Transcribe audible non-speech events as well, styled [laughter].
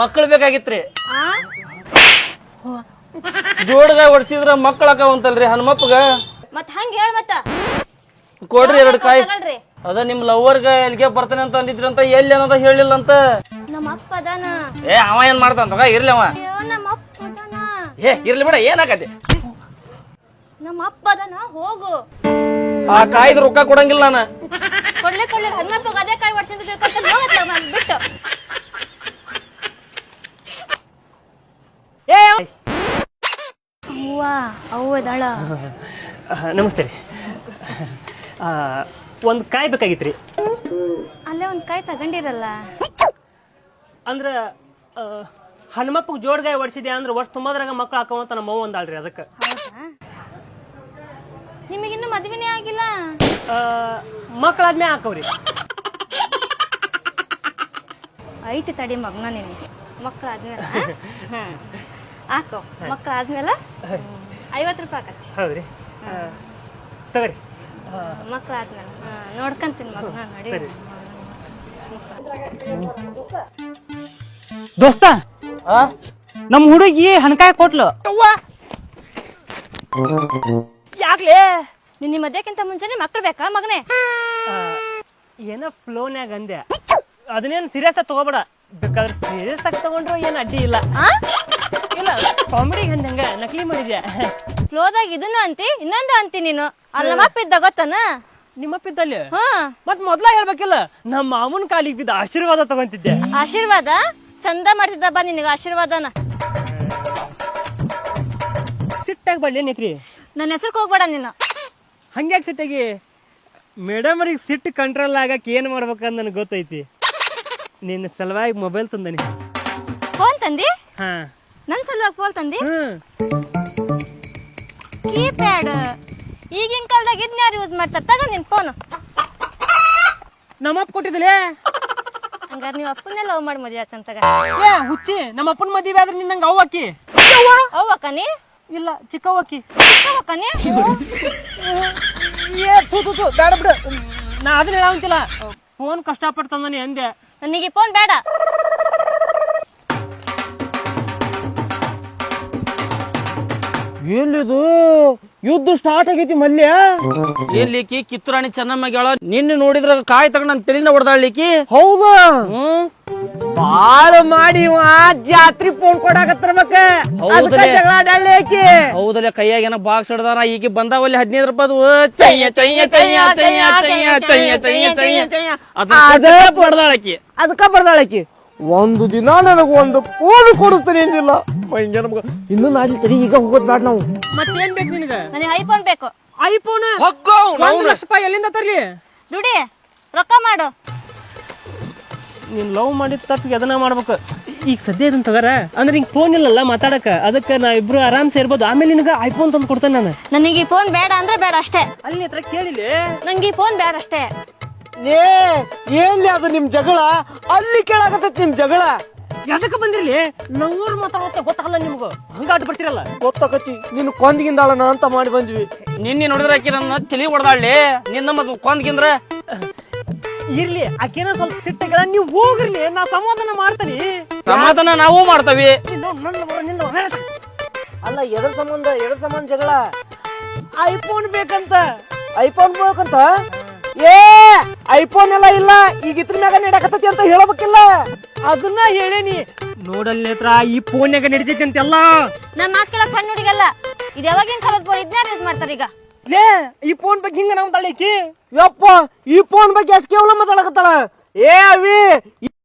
ಮಕ್ಕಳು ಬೇಕಾಗಿತ್ರಿ. ಜೋಡದಾಗ ಹೊಡ್ಸಿದ್ರ ಮಕ್ಕಳ ಅಕ್ಕವಂತಲ್ರಿ ಹನುಮಪ್ಪಗ. ಮತ್ ಹಂಗ ಹೇಳ ಮತ್ತ. ಕೊಡ್ರಿ ಎರಡು ಕಾಯಿ. ಅದ ನಿಮ್ ಲವ್ವರ್ಗ ಎಲ್ಲಿಗೆ ಬರ್ತಾನೆ ಅಂತ ಅಂದಿದ್ರಂತ ಎಲ್ಲಿ ಅನ್ನೋದ ಹೇಳಿಲ್ಲ ಅಂತ ನಮ್ಮ ಅಪ್ಪ ಅದಾನ. ಏ ಅವ ಏನ್ ಮಾಡ್ತಾನ ತಗ ಇರ್ಲಿ ಅವ. ಅಯ್ಯೋ ನಮ್ಮ ಅಪ್ಪ ಅದಾನ. ಏ ಇರ್ಲಿ ಬಿಡ ಏನಾಗತ್ತೆ ನಮ್ಮ ಅಪ್ಪ ಅದಾನ ಹೋಗು. ಆ ಕಾಯ್ದು ರೊಕ್ಕ ಕೊಡಂಗಿಲ್ಲ ನಾನು. ಕೊಡ್ಲೆ ಕೊಡ್ಲೆ ಹನ್ನಪ್ಪ ಅದೇ ಕಾಯಿ ಹೊಡ್ಸಿದ್ರೆ ಬಿಟ್ಟು ಏ ಅವ್ವ [laughs] ನಮಸ್ತೆ ರೀ. ಒಂದು ಕಾಯಿ ಬೇಕಾಗಿತ್ತು ರೀ ಅಲ್ಲೇ ಒಂದು ಕಾಯಿ ತಗೊಂಡಿರಲ್ಲ. ಅಂದ್ರೆ ಹನುಮಪ್ಪಗೆ ಜೋಡ್ಗಾಯಿ ಹೊಡ್ಸಿದೆ ಅಂದ್ರೆ ವರ್ಷ ತುಂಬದ್ರಾಗ ಮಕ್ಳು ಹಾಕೋವಂತ ನಮ್ಮ ಅವ್ವ ಅಂದಾಳ್ರಿ ಅದಕ್ಕೆ. ನಿಮಗಿನ್ನು ಮದ್ವೆನೇ ಆಗಿಲ್ಲ? ಮಕ್ಕಳಾದ್ಮೇ ಹಾಕವ್ರಿ. ಐತಿ ತಡಿ ಮಗ್ನ ನಿನಗೆ. ಮಕ್ಕಳಾದ್ಮೇಲೆ [laughs] ಹಾಕೋ ಮಕ್ಳು ಆದ್ಮೇಲೆ ಐವತ್ತು ರೂಪಾಯಿ ಹಾಕಚ್ಚಿ ಹೌದ್ರಿ? ತಗೋರಿ. ಮಕ್ಳು ಆದ್ಮೇಲೆ ನೋಡ್ಕಂತೀನಿ ಮಗ್ನ ನೋಡಿ. ಸರಿ. ದೋಸ್ತ ನಮ್ಮ ಹುಡುಗಿ ಹಣಕಾಯಿ ಕೊಟ್ಲು. ಯಾಕ್ಲೇ? ನಿನ್ನ ಮದ್ಯಕ್ಕಿಂತ ಮುಂಚೆನೆ ಮಕ್ಳು ಬೇಕಾ ಮಗನೇ? ಏನೋ ಫ್ಲೋನ್ಯಾಗ ಅಂದೆ. ಅದನ್ನೇನು ಸೀರಿಯಸ್ ಆಗಿ ತಗೋಬೇಡ. ಬೇಕಾದ್ರೆ ಸೀರಿಯಸ್ ಆಗಿ ತಗೊಂಡ್ರು ಏನು ಅಡ್ಡಿ ಇಲ್ಲ. ಆ? ಇಲ್ಲ ಕಾಮಿಡಿ ಹಂಗ ನಕಲಿ ಮಾಡಿದ್ಯಾ? ಫ್ಲೋದಾಗ ಇದನ್ನ ಅಂತಿ ಇನ್ನೊಂದು ಅಂತಿ ನೀನು. ಅಲ್ಲಿ ನಮ್ಮ ಅಪ್ಪ ಇದ್ದ ಗೊತ್ತನ? ನಿಮ್ಮಪ್ಪಿದ್ದಲ್ಲಿ? ಹಾ. ಮತ್ ಮೊದ್ಲ ಹೇಳ್ಬೇಕಿಲ್ಲ ನಮ್ಮ ಮಾಮೂನ್ ಕಾಲಿಗೆ ಬಿದ್ದ ಆಶೀರ್ವಾದ ತಗೊಂತಿದ್ದೆ. ಆಶೀರ್ವಾದ? ಚಂದ ಮಾಡ್ತಿದ್ದ ಬಾ ನಿನಗೆ ಆಶೀರ್ವಾದನ. ಸಿಟ್ಟಾಗಿ ಬಳ್ಳಿ ಏನೈತ್ರಿ ನನ್ನ ಹೆಸರು ಹೋಗ್ಬೇಡ ನೀನು. ಹಂಗ್ಯಾಕ್ ಸಿಟ್ಟಾಗಿ? ಮೇಡಮ್ ಅವ್ರಿಗೆ ಸಿಟ್ಟು ಕಂಟ್ರೋಲ್ ಆಗಕ್ಕೆ ಏನು ಮಾಡ್ಬೇಕಂತ ನನಗೆ ಗೊತ್ತೈತಿ. ನಿನ್ನ ಸಲುವಾಗಿ ಮೊಬೈಲ್ ತಂದನಿ. ಫೋನ್ ತಂದಿ? ಹಾ. ನನ್ನ ಸಲುವಾಗಿ ಫೋನ್ ತಂದಿ ಹ್ಮ್. ಕೀಪ್ಯಾಡ್ ಈಗಿನ ಕಾಲದಾಗ ಇದನ್ನ ಯಾರು ಯೂಸ್ ಮಾಡ್ತಾರೆ? ತಗ ನಿನ್ ಫೋನ್ ನಮ್ಮಪ್ಪ ಕೊಟ್ಟಿದ್ಲೇ? ಹಂಗಾರೆ ನೀವು ಅಪ್ಪನ್ನೇ ಲವ್ ಮಾಡಿ ಮದುವೆ ಹಾಕಂತಾಗ ಏ ಹುಚ್ಚಿ ನಮ್ಮ ಅಪ್ಪನ ಮದುವೆ ಆದ್ರೆ ಅವ್ವ ಅಕ್ಕಿ? ಅವ್ವ ನೀ? ಇಲ್ಲ ಚಿಕ್ಕವ್ವ ಅಕ್ಕಿ. ಅವ್ವಕ್ಕ ನೀ? ಏ ತೂ ತೂ ತೂ ಬೇಡ ಬಿಡು. ನಾ ಅದನ್ನ ಹೇಳಂತಿಲ್ಲ ಫೋನ್ ಕಷ್ಟಪಟ್ಟು ತಂದನಿ ಅಂದೆ. ನನಗೆ ಫೋನ್ ಬೇಡ. ಎಲ್ಲಿದು ಯುದ್ಧ ಸ್ಟಾರ್ಟ್ ಆಗೈತಿ ಮಲ್ಯ ಎಲ್ಲಿಕಿ ಕಿತ್ತೂರಾಣಿ ಚೆನ್ನಮ್ಮಗೆ ನಿನ್ನೆ ನೋಡಿದ್ರ ಕಾಯಿ ತಗೊಂಡ್ ನನ್ ತಲೆಯಿಂದ ಹೊಡೆದಾಳ್ಲಿಕ್ಕಿ ಹೌದು ಹ್ಮ್ ಬಾಳ ಮಾಡಿ ಇವ ಜಾತ್ರಿ ಫೋನ್ ಕೊಡಾಕತ್ತಿರ್ಬೇಕ ಹೌದಲೇ. ಆಕಿ ಹೌದಲ್ಲ ಕೈಯಾಗ ಏನೋ ಬಾಕ್ಸ್ ಹಿಡ್ದಾರ ಈಗ ಬಂದಾವಲ್ಲಿ ಹದಿನೈದು ರೂಪಾಯಿ ಚಯ್ಯ ಚಯ್ಯ ಚಯ್ಯ ಚಯ್ಯ ಚಯ್ಯ ಚಯ್ಯ ಚಯ್ಯ ಚಯ್ಯ ಅದ ಹೊಡೆದಾಳಕಿ ಅದಕ್ಕ ಬರ್ದಾಳಕಿ ಒಂದು ದಿನ ನನಗ ಒಂದು ಫೋನ್ ಕೊಡುತ್ತೇನೆ ಏನಿಲ್ಲ ಮಂಜ ನಮ್ಗ ಇನ್ನು ಈಗ ಹೋಗೋದ್ ಬೇಡ ನಾವು. ಮತ್ತೇನ್ ಬೇಕು ನಿನಗ? ನನಗೆ ಐಫೋನ್ ಬೇಕು. ಐಫೋನ್? ಒಂದು ಲಕ್ಷ ರೂಪಾಯಿ ಎಲ್ಲಿಂದ ತರ್ಲಿ? ದುಡಿ ರೊಕ್ಕ ಮಾಡು. ನೀನ್ ಲವ್ ಮಾಡಿದ ತಪ್ಪಿಗೆ ಅದನ್ನ ಮಾಡ್ಬೇಕು. ಈಗ ಸದ್ಯ ಇದನ್ನ ತಗೋರ? ಅಂದ್ರೆ ಹಿಂಗ್ ಫೋನ್ ಇಲ್ಲಲ್ಲ ಮಾತಾಡಕ. ಅದಕ್ಕೆ ನಾ ಇಬ್ರು ಆರಾಮ್ ಸೇರ್ಬೋದು. ಆಮೇಲೆ ನಿನಗ ಐಫೋನ್ ತಂದು ಕೊಡ್ತೇನೆ ನಾನು. ನನಗೆ ಈ ಫೋನ್ ಬೇಡ ಅಂದ್ರೆ ಬೇಡ ಅಷ್ಟೇ. ಅಲ್ಲಿ ಹತ್ರ ಕೇಳಿಲಿ. ನಂಗೆ ಈ ಫೋನ್ ಬೇಡ ಅಷ್ಟೇ. ಏ ಏನ್ಲಿ ಅದು ನಿಮ್ ಜಗಳ? ಅಲ್ಲಿ ಕೇಳಾಕತ್ತೈತಿ ನಿಮ್ ಜಗಳ? ಎದಕ್ಕೆ ಬಂದಿರ್ಲಿ? ನಮ್ಮೂರ್ ಮಾತಾಡುತ್ತೆ ಗೊತ್ತಾಗಲ್ಲ ನಿಮ್ಗ. ಹಂಗ ಆಟ ಬರ್ತಿರಲ್ಲ ಗೊತ್ತಾಗತ್ತಿ ನೀನು ಕೊಂದ್ಗಿಂದಾಳನ ಅಂತ ಮಾಡಿ ಬಂದ್ವಿ. ನಿನ್ನೆ ನೋಡಿದ್ರೆ ಆಕಿ ನನ್ನ ತಲೆ ಹೊಡೆದಾಳ್ಲಿ ನಿನ್ನ ಮದ್ ಕೊಂದ್ಗಿಂದ್ರ? ಇರ್ಲಿ ಆಕೇನ ಸ್ವಲ್ಪ ಸಿಟ್ಟಗಳ ನೀವು ಹೋಗಿರ್ಲಿ ನಾ ಸಮಾಧಾನ ಮಾಡ್ತೀನಿ. ಸಮಾಧಾನ ನಾವು ಮಾಡ್ತವಿ. ಅಲ್ಲ ಎದ್ರ ಸಂಬಂಧ ಎದ್ರ ಸಂಬಂಧ ಜಗಳ? ಐಫೋನ್ ಬೇಕಂತ. ಐಫೋನ್ ಬೇಕಂತ? ಏ ಐಫೋನ್ ಎಲ್ಲ ಇಲ್ಲ. ಈಗ ಇದ್ರ ಮ್ಯಾಗ ನಡಕತ್ತತಿ ಅಂತ ಹೇಳಬೇಕಿಲ್ಲ. ಅದನ್ನ ಹೇಳೇನಿ ನೋಡಲ್ ನೇತ್ರ ಈ ಫೋನ್ಯಾಗ ನಡಿತೈತಿ ಅಂತೆಲ್ಲ. ನನ್ನ ಮಾತು ಕೇಳಕ್ ಸಣ್ಣ ಹುಡುಗಲ್ಲ ಇದು ಯಾವಾಗಿನ ಕಾಲದ ಫೋನ್ ಇದನ್ನ ಯೂಸ್ ಮಾಡ್ತಾರ ಈಗ? ಲೇ ಈ ಫೋನ್ ಬಗ್ಗೆ ಹಿಂಗ ನಾವು ತಳಿಕಿ ಯಪ್ಪ ಈ ಫೋನ್ ಬಗ್ಗೆ ಅಷ್ಟು ಕೇವಲ ಮಾತಾಡಕತ್ತಾಳ. ಏ ಅವಿ